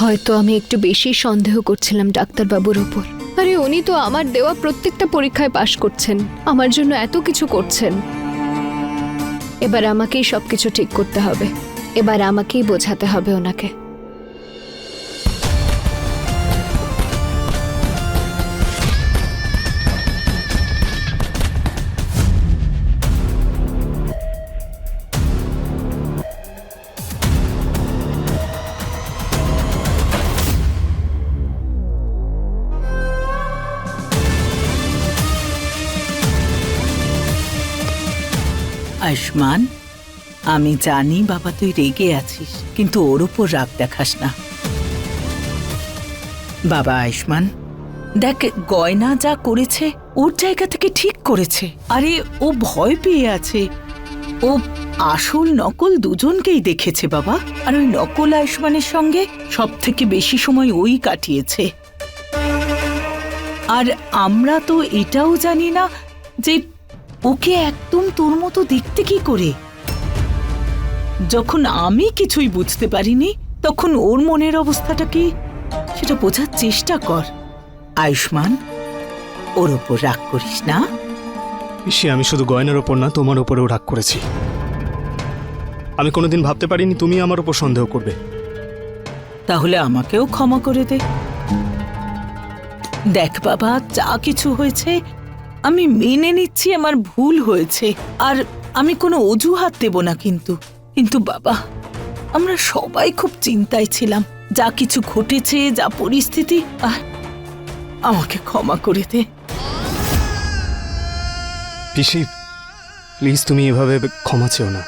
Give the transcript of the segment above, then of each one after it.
হয়তো আমি একটু বেশি সন্দেহ করছিলাম ডাক্তারবাবুর ওপর। আরে, উনি তো আমার দেওয়া প্রত্যেকটা পরীক্ষায় পাশ করছেন। আমার জন্য এত কিছু করছেন। এবার আমাকেই সবকিছু ঠিক করতে হবে। এবার আমাকেই বোঝাতে হবে ওনাকে। আয়ুষ্মান, আমি জানি বাবা তুই রেগে আছিস, কিন্তু ওর উপর রাগ দেখাস না। বাবা আয়ুষ্মান, দেখ, গয়না যা করেছে, ওর জায়গা থেকে ঠিক করেছে। আরে, ও ভয় পেয়ে আছে। ও আসল নকল দুজনকেই দেখেছে বাবা। আর ওই নকল আয়ুষ্মানের সঙ্গে সব থেকে বেশি সময় ওই কাটিয়েছে। আর আমরা তো এটাও জানি না যে ওকে একদম তোর মতো দেখতে কি করে? যখন আমি কিছুই বুঝতে পারিনি তখন ওর মনের অবস্থাটা কি? সেটা বোঝার চেষ্টা কর। আয়ুষ্মান ওর ওপর রাগ করিস না। পিসি আমি শুধু গয়নার ওপর না তোমার ওপরেও রাগ করেছি। আমি কোনোদিন ভাবতে পারিনি তুমি আমার ওপর সন্দেহ করবে। তাহলে আমাকেও ক্ষমা করে দে। দেখ বাবা যা কিছু হয়েছে আমি মেনে নিচ্ছি আমার ভুল হয়েছে। আর আমি কোনো অজুহাত দেব না কিন্তু। কিন্তু বাবা আমরা সবাই খুব চিন্তায় ছিলাম। যা কিছু ঘটেছে যা পরিস্থিতি আমাকে ক্ষমা করে দে। পিসি প্লিজ তুমি এভাবে ক্ষমা চেও না।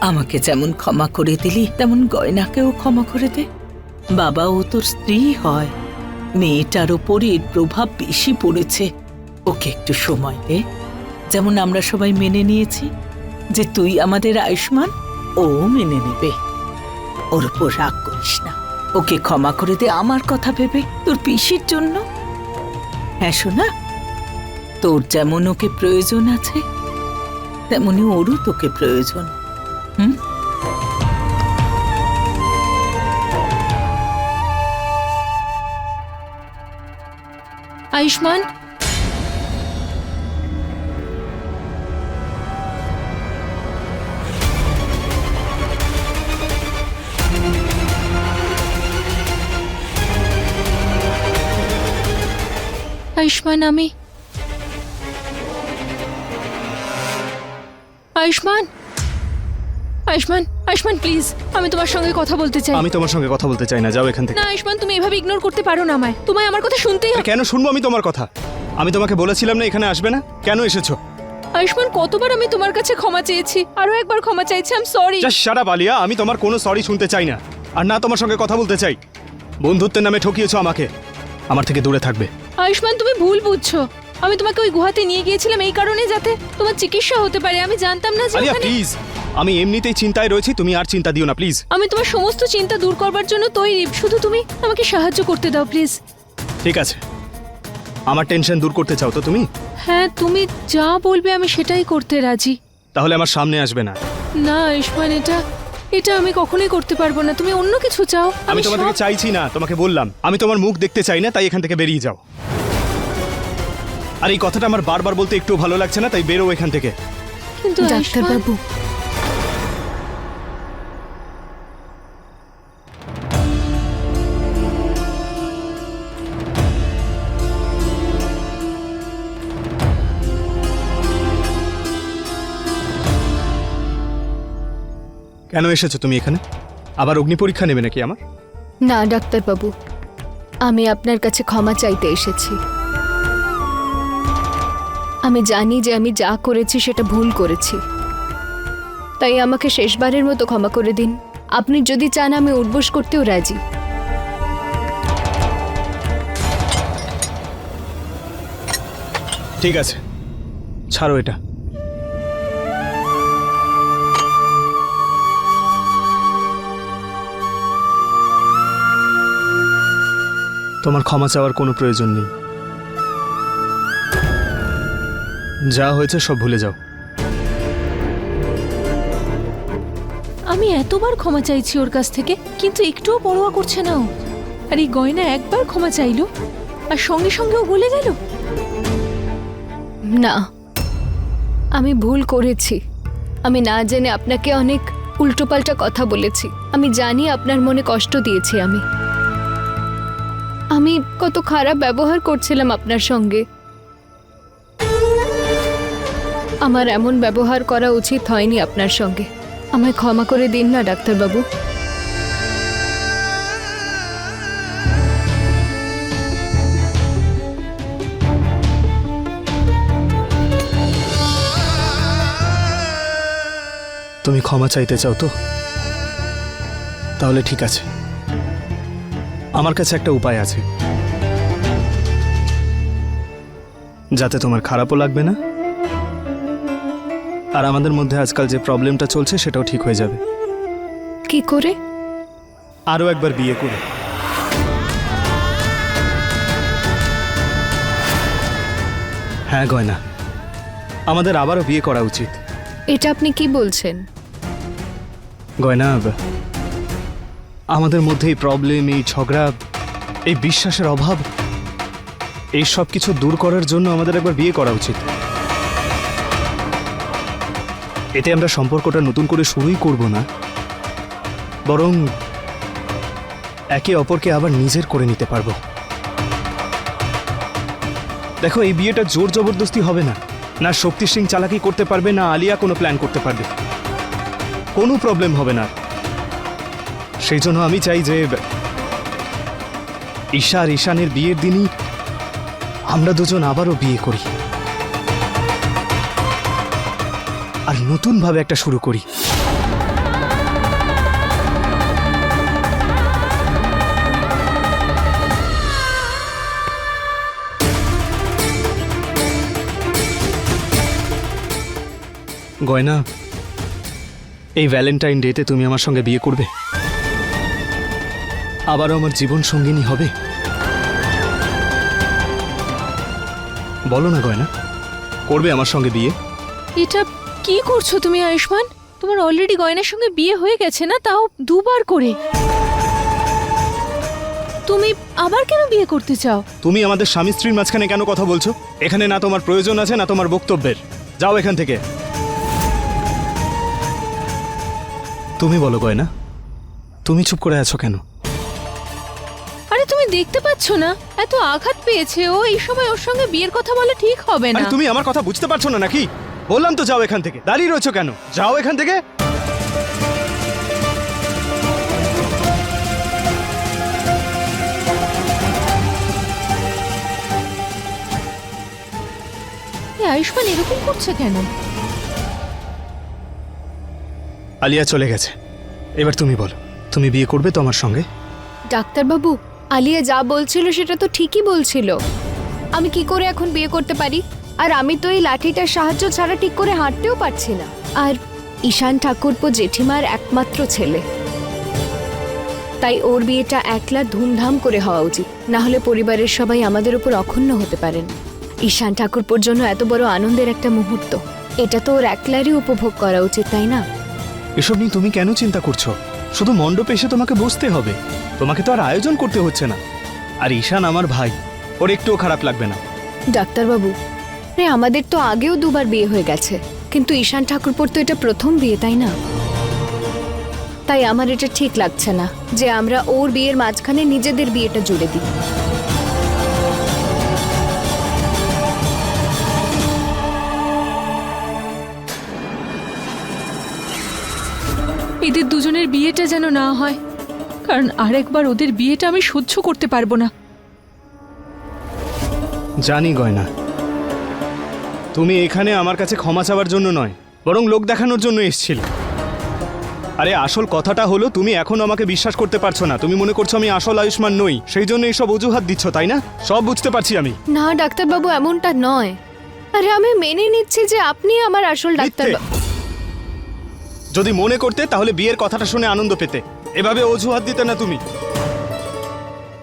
আমাকে যেমন ক্ষমা করে দিলি তেমন গয়নাকেও ক্ষমা করে দে। বাবা ও তোর স্ত্রী হয়। মেয়েটার ওপর এর প্রভাব বেশি পড়েছে। ওকে একটু সময় দে। যেমন আমরা সবাই মেনে নিয়েছি যে তুই আমাদের আয়ুষ্মান, ও মেনে নেবে। ওর উপর রাগ করিস না। ওকে ক্ষমা করে দে আমার কথা ভেবে তোর পিসির জন্য। হ্যাঁ শোনা তোর যেমন ওকে প্রয়োজন আছে, তেমনি ওরও তোকে প্রয়োজন। হুম? আয়ুষ্মান আয়ুষ্মান আমি। আয়ুষ্মান? আয়ুষ্মান আয়ুষ্মান প্লিজ আমি তোমার সঙ্গে কথা বলতে চাই। আমি তোমার সঙ্গে কথা বলতে চাই না যাও এখান থেকে। না আয়ুষ্মান তুমি এভাবে ইগনোর করতে পারো না আমায়। তোমায় আমার কথা শুনতেই হবে। কেন শুনব আমি তোমার কথা? আমি তোমাকে বলেছিলাম না এখানে আসবে না? কেন এসেছ? আয়ুষ্মান কতবার আমি তোমার কাছে ক্ষমা চেয়েছি? আরও একবার ক্ষমা চাইছি আম সরি সারা বালিয়া আমি তোমার কোনো সরি শুনতে চাই না। আর না তোমার সঙ্গে কথা বলতে চাই। বন্ধুত্বের নামে ঠকিয়েছো আমাকে। আমার থেকে দূরে থাকবে। আয়ুষ্মান তুমি ভুল বুঝছ। আমি তোমাকে ওই গুহাতে নিয়ে গিয়েছিলাম এই কারণে যাতে তোমার চিকিৎসা হতে পারে। আমি জানতাম না যে আলিয়া ওখানে প্লিজ আমি এমনিতেই চিন্তায় রয়েছি তুমি আর চিন্তা দিও না প্লিজ আমি তোমার সমস্ত চিন্তা দূর করবার জন্য তৈরি। শুধু তুমি আমাকে সাহায্য করতে দাও প্লিজ ঠিক আছে। আমার টেনশন দূর করতে চাও তো তুমি? হ্যাঁ তুমি যা বলবে আমি সেটাই করতে রাজি। তাহলে আমার সামনে আসবে না। না আয়ুষ্মান এটা এটা আমি কখনোই করতে পারব না। তুমি অন্য কিছু চাও। আমি তোমার থেকে চাইছি না তোমাকে বললাম। আমি তোমার মুখ দেখতে চাই না তাই এখান থেকে বেরিয়ে যাও। আর এই কথাটা আমার বারবার বলতে একটু ভালো লাগছে না তাই বেরো এখান থেকে। কিন্তু ডাক্তারবাবু কেন এসেছ তুমি এখানে? আবার অগ্নি পরীক্ষা নেবে নাকি আমার? না ডাক্তারবাবু। আমি আপনার কাছে ক্ষমা চাইতে এসেছি। আমি জানি যে আমি যা করেছি সেটা ভুল করেছি। তাই আমাকে শেষবারের মতো ক্ষমা করে দিন। আপনি যদি চান আমি উঠবোস করতেও রাজি। ঠিক আছে। ছাড়ো এটা। তোমার ক্ষমা চাওয়ার কোনো প্রয়োজন নেই। যা হয়েছে সব ভুলে যাও। আমি এতবার ক্ষমা চাইছি ওর কাছ থেকে কিন্তু একটুও পরোয়া করছে না ও। আর এই গয়না একবার ক্ষমা চাইলো আর সঙ্গে সঙ্গে ও গলে গেল? না আমি ভুল করেছি। আমি না জেনে আপনাকে অনেক উল্টোপাল্টা কথা বলেছি। আমি জানি আপনার মনে কষ্ট দিয়েছি আমি। কত খারাপ ব্যবহার করছিলাম আপনার সঙ্গে। আমার এমন ব্যবহার করা উচিত হয়নি আপনার সঙ্গে। আমায় ক্ষমা করে দিন না, ডাক্তারবাবু। তুমি ক্ষমা চাইতে চাও তো? তাহলে ঠিক আছে। আমার কাছে একটা উপায় আছে। যাতে তোমার খারাপও লাগবে না। আর আমাদের মধ্যে আজকাল যে প্রবলেমটা চলছে সেটাও ঠিক হয়ে যাবে। কি করে? আরও একবার বিয়ে করে। হ্যাঁ গয়না। আমাদের আবারও বিয়ে করা উচিত। এটা আপনি কি বলছেন? গয়না আমাদের মধ্যে এই প্রবলেম এই ঝগড়া এই বিশ্বাসের অভাব এই সব কিছু দূর করার জন্য আমাদের একবার বিয়ে করা উচিত। এতে আমরা সম্পর্কটা নতুন করে শুরুই করব না। বরং একে অপরকে আবার নিজের করে নিতে পারব। দেখো, এই বিয়েটা জোর জবরদস্তি হবে না। না শক্তি সিং চালাকি করতে পারবে, না আলিয়া কোনো প্ল্যান করতে পারবে। কোনো প্রবলেম হবে না। সেই জন্য আমি চাই যে, ঈশা আর ঈশানের বিয়ের দিনই আমরা দুজন আবারও বিয়ে করি। আর নতুনভাবে একটা শুরু করি। গয়না, এই ভ্যালেন্টাইন ডেতে তুমি আমার সঙ্গে বিয়ে করবে। আবারও আমার জীবন সঙ্গিনী হবে। বলো না গয়না। করবে আমার সঙ্গে বিয়ে? এটা কি করছ তুমি আয়ুষ্মান? তোমার অলরেডি গয়নার সঙ্গে বিয়ে হয়ে গেছে না? তাও দুবার করে। তুমি আবার কেন বিয়ে করতে চাও? তুমি আমাদের স্বামী স্ত্রীর মাঝখানে কেন কথা বলছো? এখানে না তোমার প্রয়োজন আছে না তোমার বক্তব্যের। যাও এখান থেকে। তুমি বলো গয়না তুমি চুপ করে আছো কেন? আরে তুমি দেখতে পাচ্ছ না এত আঘাত পেয়েছে ও এই সময় ওর সঙ্গে বিয়ের কথা বলা ঠিক হবে না। আরে তুমি আমার কথা বুঝতে পারছ না নাকি? বললাম তো যাও এখান থেকে। দাঁড়িয়ে রয়েছো কেন? যাও এখান থেকে। আয়ুষ্মান এরকম করছে কেন? আলিয়া চলে গেছে। এবার তুমি বলো তুমি বিয়ে করবে তো আমার সঙ্গে? ডাক্তারবাবু আলিয়া যা বলছিল সেটা তো ঠিকই বলছিল। আমি কি করে এখন বিয়ে করতে পারি? আর আমি তো এই লাঠিটার সাহায্য ছাড়া ঠিক করে হাঁটতেও পারছি না। আর ঈশান ঠাকুরপো জেঠিমার একমাত্র ছেলে। তাই ওর বিয়েটা একলা ধুমধাম করে হওয়া উচিত। না হলে পরিবারের সবাই আমাদের উপর অক্ষুণ্ণ হতে পারেন। ঈশান ঠাকুরপোর জন্য এত বড় আনন্দের একটা মুহূর্ত। এটা তো ওর একলারই উপভোগ করা উচিত, তাই না? এসব নিয়ে তুমি কেন চিন্তা করছ? শুধু মণ্ডপে এসে তোমাকে বসতে হবে। তোমাকে তো আর আয়োজন করতে হচ্ছে না। আর ঈশান আমার ভাই, ওর একটুও খারাপ লাগবে না। ডাক্তারবাবু রে আমাদের তো আগেও দুবার বিয়ে হয়ে গেছে, কিন্তু ঈশান ঠাকুরপোর তো এটা প্রথম বিয়ে, তাই না? তাই আমার এটা ঠিক লাগছে না যে আমরা ওর বিয়ের মাঝখানে নিজেদের বিয়েটা জুড়ে দিই। এদের দুজনের বিয়েটা যেন না হয় কারণ আরেকবার ওদের বিয়েটা আমি সহ্য করতে পারব না। জানি গয়না। তুমি এখানে আমার কাছে ক্ষমা চাওয়ার জন্য নয় বরং লোক দেখানোর জন্য এসেছিল। আরে আসল কথাটা হলো তুমি এখন আমাকে বিশ্বাস করতে পারছ না। তুমি মনে করছ আমি আসল আয়ুষ্মান নই সেই জন্য এইসব অজুহাত দিচ্ছ তাই না? সব বুঝতে পারছি আমি। না ডাক্তারবাবু এমনটা নয়। আরে আমি মেনে নিচ্ছি যে আপনি আমার আসল ডাক্তার। যদি মনে করতে তাহলে বিয়ের কথাটা শুনে আনন্দ পেতে। এভাবে অজুহাত দিতে না তুমি।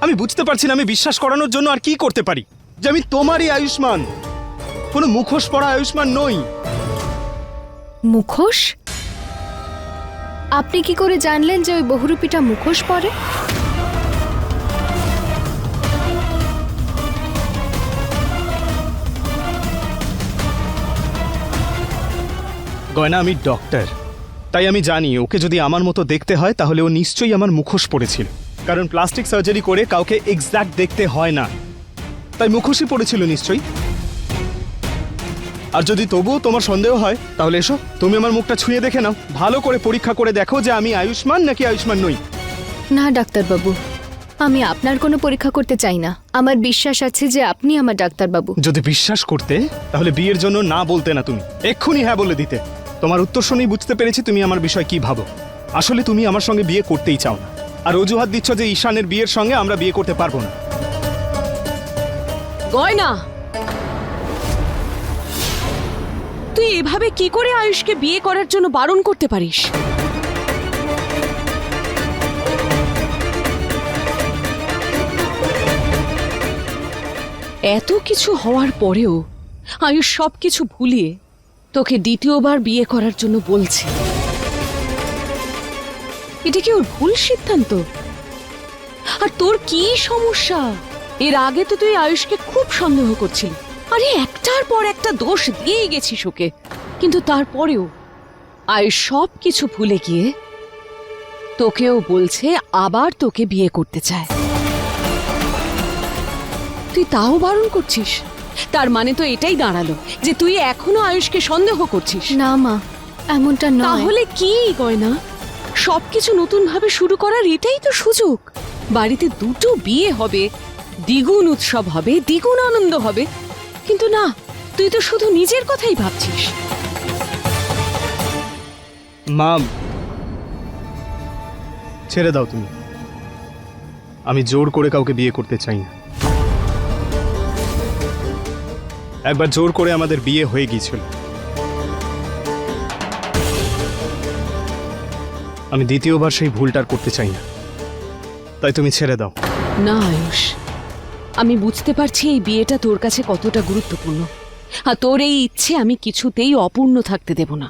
আমি বুঝতে পারছি না আমি বিশ্বাস করানোর জন্য আর কি করতে পারি। যে আমি তোমারই আয়ুষ্মান। কোনো মুখোশ পড়া আয়ুষ্মান নই। মুখোশ? আপনি কি করে জানলেন যে ওই বহুরূপীটা মুখোশ পরে? গয়না আমি ডক্টর। তাই আমি জানি ওকে যদি আমার মতো দেখতে হয় তাহলে ও নিশ্চয়ই আমার মুখোশ পড়েছিল। কারণ প্লাস্টিক সার্জারি করে কাউকে এক্স্যাক্ট দেখতে হয় না। তাই মুখোশই পড়েছিল নিশ্চয়ই। আর যদি তবুও তোমার সন্দেহ হয় তাহলে এসো তুমি আমার মুখটা ছুঁয়ে দেখে নাও। ভালো করে পরীক্ষা করে দেখো যে আমি আয়ুষ্মান নাকি আয়ুষ্মান নই। না ডাক্তারবাবু আমি আপনার কোনো পরীক্ষা করতে চাই না। আমার বিশ্বাস আছে যে আপনি আমার ডাক্তারবাবু। যদি বিশ্বাস করতে তাহলে বিয়ের জন্য না বলতে না তুমি। এক্ষুনি হ্যাঁ বলে দিতে। তোমার উত্তর শুনেই বুঝতে পেরেছি তুমি আমার বিষয় কি ভাবো। আসলে তুমি আমার সঙ্গে বিয়ে করতেই চাও না। আর অজুহাত দিচ্ছ যে ঈশানের বিয়ের সঙ্গে আমরা বিয়ে করতে পারব না। গয়না! তুই এভাবে কি করে আয়ুষকে বিয়ে করার জন্য বারণ করতে পারিস? এত কিছু হওয়ার পরেও আয়ুষ সব কিছু ভুলিয়ে তোকে দ্বিতীয়বার বিয়ে করার জন্য বলছে। এটা কি ওর ভুল সিদ্ধান্ত? আর তোর কি সমস্যা? এর আগে তো তুই আয়ুষকে খুব সন্দেহ করছিলি। আরে একটার পর একটা দোষ দিয়েই গেছিস ওকে। কিন্তু তারপরেও আয়ুষ সব কিছু ভুলে গিয়ে তোকেও বলছে আবার তোকে বিয়ে করতে চায়। তুই তাও বারণ করছিস? তার মানে তো এটাই দাঁড়াল যে তুই এখনও আয়ুষকে সন্দেহ করছিস। না মা এমনটা নয়। তাহলে কি গয়না? সবকিছু নতুন ভাবে শুরু করার এটাই তো সুযোগ। বাড়িতে দুটো বিয়ে হবে দ্বিগুণ উৎসব হবে দ্বিগুণ আনন্দ হবে। কিন্তু না তুই তো শুধু নিজের কথাই ভাবছিস। মা ছেড়ে দাও তুমি। আমি জোর করে কাউকে বিয়ে করতে চাই না। একবার জোর করে আমাদের বিয়ে হয়ে গিয়েছিল। আমি দ্বিতীয়বার সেই ভুলটার করতে চাই না। তাই তুমি ছেড়ে দাও। না, আয়ুষ। আমি বুঝতে পারছি এই বিয়েটা তোর কাছে কতটা গুরুত্বপূর্ণ। আর তোর এই ইচ্ছে আমি কিছুতেই অপূর্ণ থাকতে দেব না।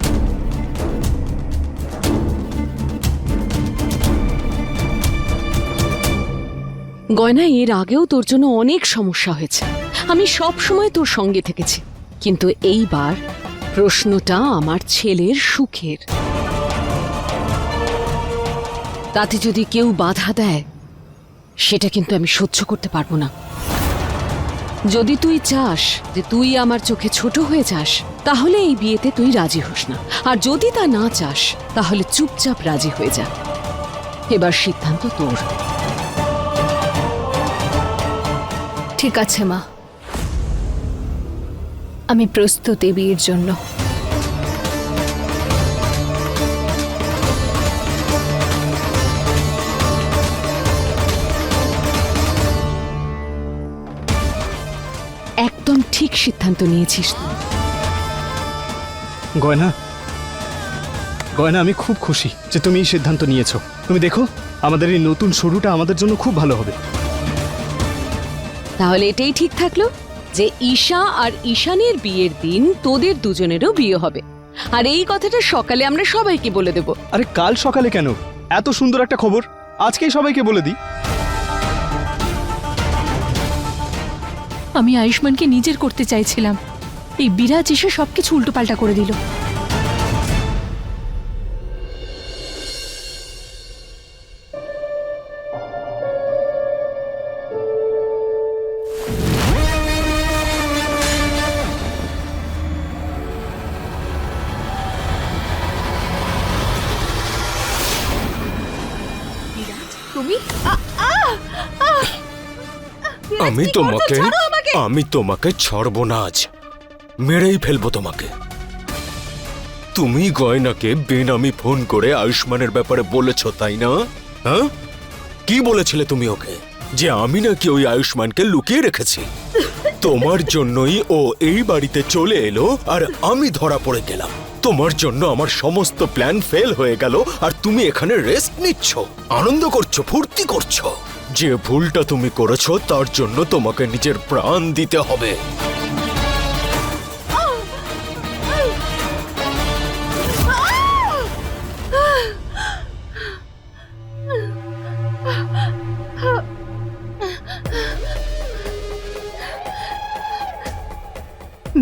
গয়না এর আগেও তোর জন্য অনেক সমস্যা হয়েছে। আমি সব সময় তোর সঙ্গে থেকেছি। কিন্তু এইবার প্রশ্নটা আমার ছেলের সুখের। তাতে যদি কেউ বাধা দেয়, সেটা কিন্তু আমি সহ্য করতে পারব না। যদি তুই চাস যে তুই আমার চোখে ছোট হয়ে যাস, তাহলে এই বিয়েতে তুই রাজি হোস না। আর যদি তা না চাস, তাহলে চুপচাপ রাজি হয়ে যা। এবার সিদ্ধান্ত তোর। ঠিক আছে মা। আমি প্রস্তুত এই বিয়ের জন্য। একদম ঠিক সিদ্ধান্ত নিয়েছিস গয়না? গয়না আমি খুব খুশি যে তুমি এই সিদ্ধান্ত নিয়েছো। তুমি দেখো আমাদের এই নতুন শুরুটা আমাদের জন্য খুব ভালো হবে। তাহলে এটাই ঠিক থাকল? যে ঈশা আর ঈশানের বিয়ের দিন তোদের দুজনেরও বিয়ে হবে। আর এই কথাটা সকালে আমরা সবাইকে বলে দেব। আরে কাল সকালে কেন? এত সুন্দর একটা খবর। আজকেই সবাইকে বলে দিই। আমি আয়ুষ্মানকে নিজের করতে চাইছিলাম। এই বিরাজ এসে সবকিছু উল্টো পাল্টা করে দিল। আমি তোমাকে আমি তোমাকে ছাড়ব না আজ। মেরেই ফেলব তোমাকে। তুমি গয়নাকে বেনামি ফোন করে আয়ুষ্মানের ব্যাপারে বলেছ তাই না? হ্যাঁ? কি বলেছিলে তুমি ওকে? যে আমি নাকি ওই আয়ুষ্মানকে লুকিয়ে রেখেছি। তোমার জন্যই ও এই বাড়িতে চলে এলো আর আমি ধরা পড়ে গেলাম। তোমার জন্য আমার সমস্ত প্ল্যান ফেল হয়ে গেল আর তুমি এখানে রেস্ট নিচ্ছ। আনন্দ করছ ফুর্তি করছ। যে ভুলটা তুমি করেছ, তার জন্য তোমাকে নিজের প্রাণ দিতে হবে।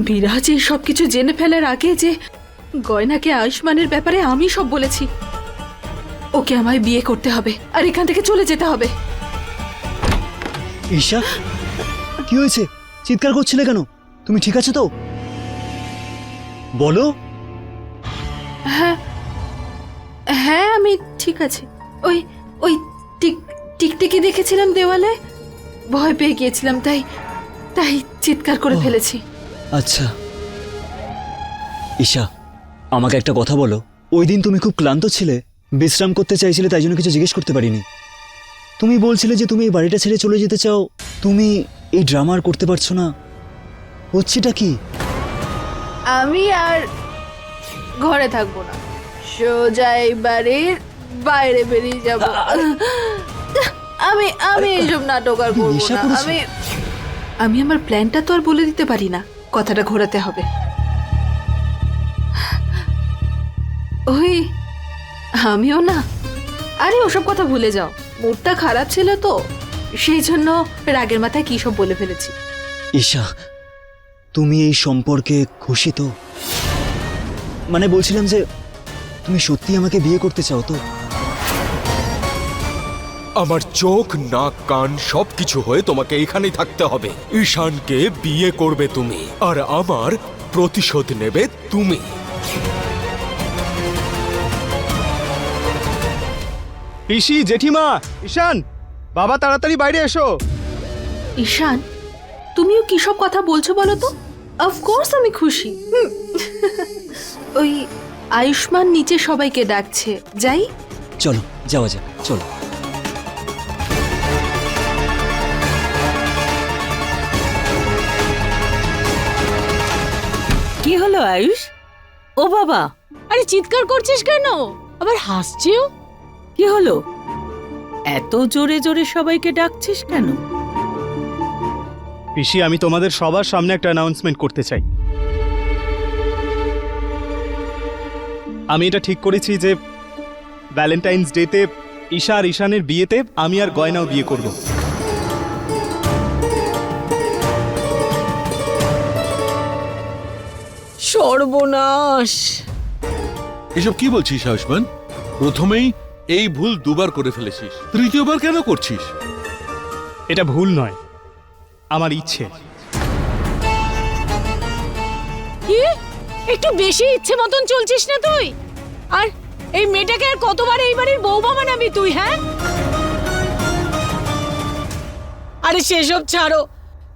বিরাজ, এই সব কিছু জেনে ফেলার আগে যে গয়নাকে আয়ুষ্মানের ব্যাপারে আমি সব বলেছি। ওকে আমায় বিয়ে করতে হবে, আর এখান থেকে চলে যেতে হবে। ঈশা? কি হয়েছে? চিৎকার করছিলে কেন? তুমি ঠিক আছো তো? বলো। হ্যাঁ। হ্যাঁ আমি ঠিক আছে। ওই ওই টিক টিকটিকি দেখেছিলাম দেওয়ালে? ভয় পেয়ে গিয়েছিলাম তাই তাই চিৎকার করে ফেলেছি। আচ্ছা। ঈশা আমাকে একটা কথা বলো। ওই দিন তুমি খুব ক্লান্ত ছিলে বিশ্রাম করতে চাইছিলে তাই জন্য কিছু জিজ্ঞেস করতে পারিনি। তুমি বলছিলে যে তুমি এই বাড়িটা ছেড়ে চলে যেতে চাও। তুমি এই ড্রামা আর করতে পারছ না। হচ্ছেটা কি? আমি আর ঘরে থাকব না। সোজা এই বাড়ির বাইরে বেরিয়ে যাব। আমি আমি এইসব নাটক আর করব না। আমি আমি আমার প্ল্যানটা তো আর বলে দিতে পারি না। কথাটা ঘোরাতে হবে। ওই আমিও না। আরে ওসব কথা ভুলে যাও। মুডটা খারাপ ছিল তো সেই জন্য রাগের মাথায় কি সব বলে ফেলেছি। ঈশা তুমি এই সম্পর্কে খুশি তো মানে বলছিলাম যে তুমি সত্যি আমাকে বিয়ে করতে চাও তো? আমার চোখ নাক কান সবকিছু হয়ে তোমাকে এখানেই থাকতে হবে। ঈশানকে বিয়ে করবে তুমি আর আমার প্রতিশোধ নেবে তুমি। পিসি জেঠিমা ঈশান বাবা তাড়াতাড়ি বাইরে এসো। ঈশান তুমিও কি সব কথা বলছো বলো তো? অফকোর্স আমি খুশি। ওই আয়ুষ্মান নিচে সবাইকে ডাকছে। যাই। চলো যাওয়া যাক চলো। কি হলো আয়ুষ? ও বাবা আরে চিৎকার করছিস কেন? আবার হাসছেও? কি হলো? এত জোরে জোরে সবাইকে ডাকছিস কেন? পিসি আমি তোমাদের সবার সামনে একটা অ্যানাউন্সমেন্ট করতে চাই। আমি এটা ঠিক করেছি যে ভ্যালেন্টাইন্স ডেতে ঈশা আর ঈশানের বিয়েতে আমি আর গয়নাও বিয়ে করব। সর্বনাশ! এসব কি বলছিস আয়ুষ্মান প্রথমেই এই ভুল দুবার করে ফেলেছিস। তৃতীয়বার কেন করছিস? এটা ভুল নয়। আমার ইচ্ছে। কি? একটু বেশি ইচ্ছে মতন চলছিস না তুই? আর এই মেয়েটাকে আর কতবার এই বাড়ির বৌমা বানাবি তুই হ্যাঁ? আরে সেসব ছাড়ো।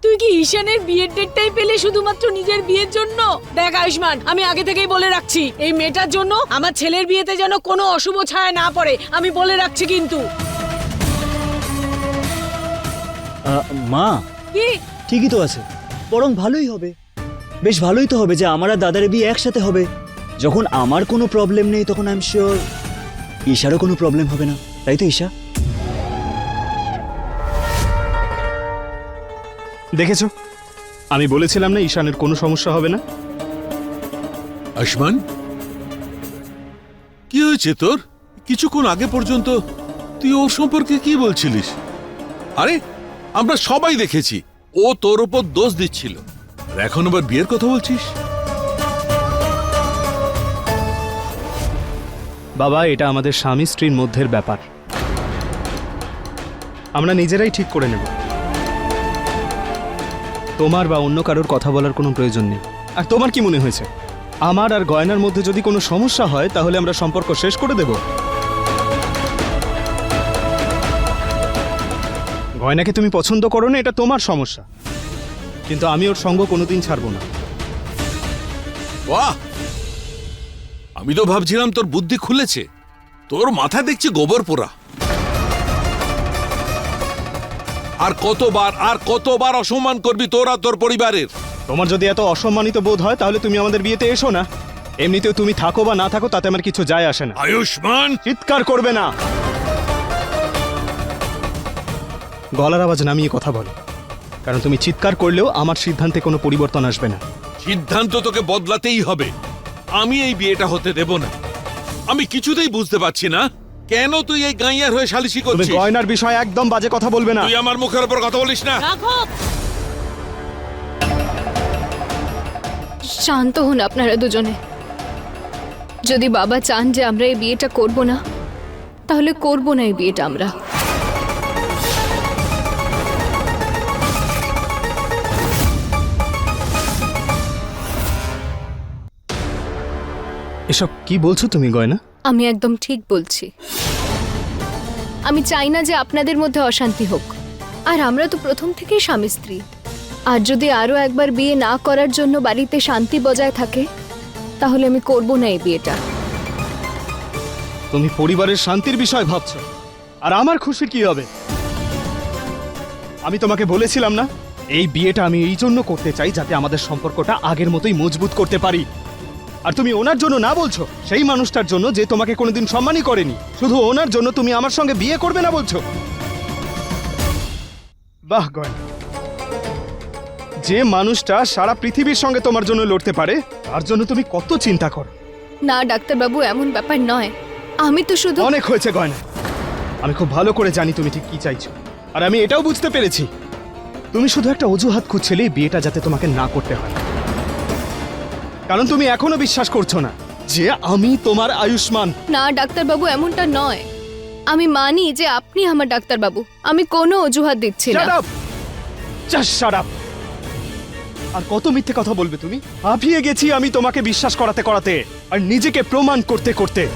তুই কি ঈশানের বিয়ের ডেটটাই পেলে শুধুমাত্র নিজের বিয়ের জন্য? দেখ আয়ুষ্মান আমি আগে থেকেই বলে রাখছি এই মেয়েটার জন্য আমার ছেলের বিয়েতে যেন কোনো অশুভ ছায়া না পড়ে আমি বলে রাখছি কিন্তু। মা কি? ঠিকই তো আছে বরং ভালোই হবে। বেশ ভালোই তো হবে যে আমার আর দাদার বিয়ে একসাথে হবে। যখন আমার কোনো প্রবলেম নেই তখন আই এম শিওর ঈশারও কোনো প্রবলেম হবে না। তাই তো ঈশা? দেখেছ? আমি বলেছিলাম না ঈশানের কোনো সমস্যা হবে না। আয়ুষ্মান কি হয়েছে তোর? কিছুক্ষণ আগে পর্যন্ত তুই ওর সম্পর্কে কি বলছিলিস? আরে আমরা সবাই দেখেছি ও তোর ওপর দোষ দিচ্ছিল। আর এখন আবার বিয়ের কথা বলছিস? বাবা এটা আমাদের স্বামী স্ত্রীর মধ্যের ব্যাপার। আমরা নিজেরাই ঠিক করে নেব। তোমার বা অন্য কারোর কথা বলার কোনো প্রয়োজন নেই। আর তোমার কি মনে হয়েছে? আমার আর গয়নার মধ্যে যদি কোনো সমস্যা হয়, তাহলে আমরা সম্পর্ক শেষ করে দেব। গয়নাকে তুমি পছন্দ করো না, এটা তোমার সমস্যা। কিন্তু আমি ওর সঙ্গ কোনোদিন ছাড়বো না। বাহ! আমি তো ভাবছিলাম তোর বুদ্ধি খুলেছে। তোর মাথা দেখছি গোবর পোড়া। আর কতবার আর কতবার অসম্মান করবি তোরা তোর পরিবারের? তোমার যদি এত অসম্মানিত বোধ হয় তাহলে তুমি আমাদের বিয়েতে এসো না। এমনিতেও তুমি থাকো বা না থাকো তাতে আমার কিছু যায় আসে না। আয়ুষ্মান! চিৎকার করবে না। গলার আওয়াজ নামিয়ে কথা বলো। কারণ তুমি চিৎকার করলেও আমার সিদ্ধান্তে কোনো পরিবর্তন আসবে না। সিদ্ধান্ত তোকে বদলাতেই হবে। আমি এই বিয়েটা হতে দেব না। আমি কিছুতেই বুঝতে পারছি না। কেন তুই এই গাইয়ার হয়ে সালিশি তুমি করছিস? গয়নার বিষয়ে একদম বাজে কথা বলবে না। তুই আমার মুখের উপর কথা বলিস না। রাখো শান্ত হন আপনারা দুজনে। যদি বাবা চান যে আমরা এই বিয়েটা করব না তাহলে করব না এই বিয়েটা আমরা। এসব কি বলছো তুমি গয়না? আমি একদম ঠিক বলছি। আমি চাই না যে আপনাদের মধ্যে অশান্তি হোক। আর আমরা তো প্রথম থেকেই স্বামী স্ত্রী। আর যদি আরও একবার বিয়ে না করার জন্য বাড়িতে শান্তি বজায় থাকে, তাহলে আমি করব না এই বিয়েটা। তুমি পরিবারের শান্তির বিষয় ভাবছ। আর আমার খুশি কি হবে? আমি তোমাকে বলেছিলাম না, এই বিয়েটা আমি এই জন্য করতে চাই যাতে আমাদের সম্পর্কটা আগের মতোই মজবুত করতে পারি। আর তুমি ওনার জন্য না বলছো সেই মানুষটার জন্য যে তোমাকে কোনোদিন সম্মানই করেনি। শুধু ওনার জন্য তুমি আমার সঙ্গে বিয়ে করবে না বলছো? বাহ গয়না যে মানুষটা সারা পৃথিবীর সঙ্গে তোমার জন্য লড়তে পারে তার জন্য তুমি কত চিন্তা করো। না ডাক্তারবাবু এমন ব্যাপার নয়। আমি তো শুধু অনেক হয়েছে গয়না। আমি খুব ভালো করে জানি তুমি ঠিক কি চাইছো। আর আমি এটাও বুঝতে পেরেছি। তুমি শুধু একটা অজুহাত খুঁজছিলে এই বিয়েটা যাতে তোমাকে না করতে হয়। কারণ তুমি এখনও বিশ্বাস করছ না যে আমি তোমার আয়ুষ্মান। না ডাক্তারবাবু এমনটা নয়। আমি মানি যে আপনি আমার ডাক্তারবাবু। আমি কোনো অজুহাত দিচ্ছি না! আর কত মিথ্যে কথা বলবে তুমি? হাঁপিয়ে গেছি আমি তোমাকে বিশ্বাস করাতে করাতে আর নিজেকে প্রমাণ করতে করতে।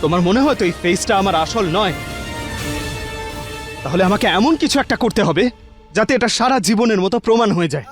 তোমার মনে হয় তো এই ফেসটা আমার আসল নয়? তাহলে আমাকে এমন কিছু একটা করতে হবে যাতে এটা সারা জীবনের মতো প্রমাণ হয়ে যায়।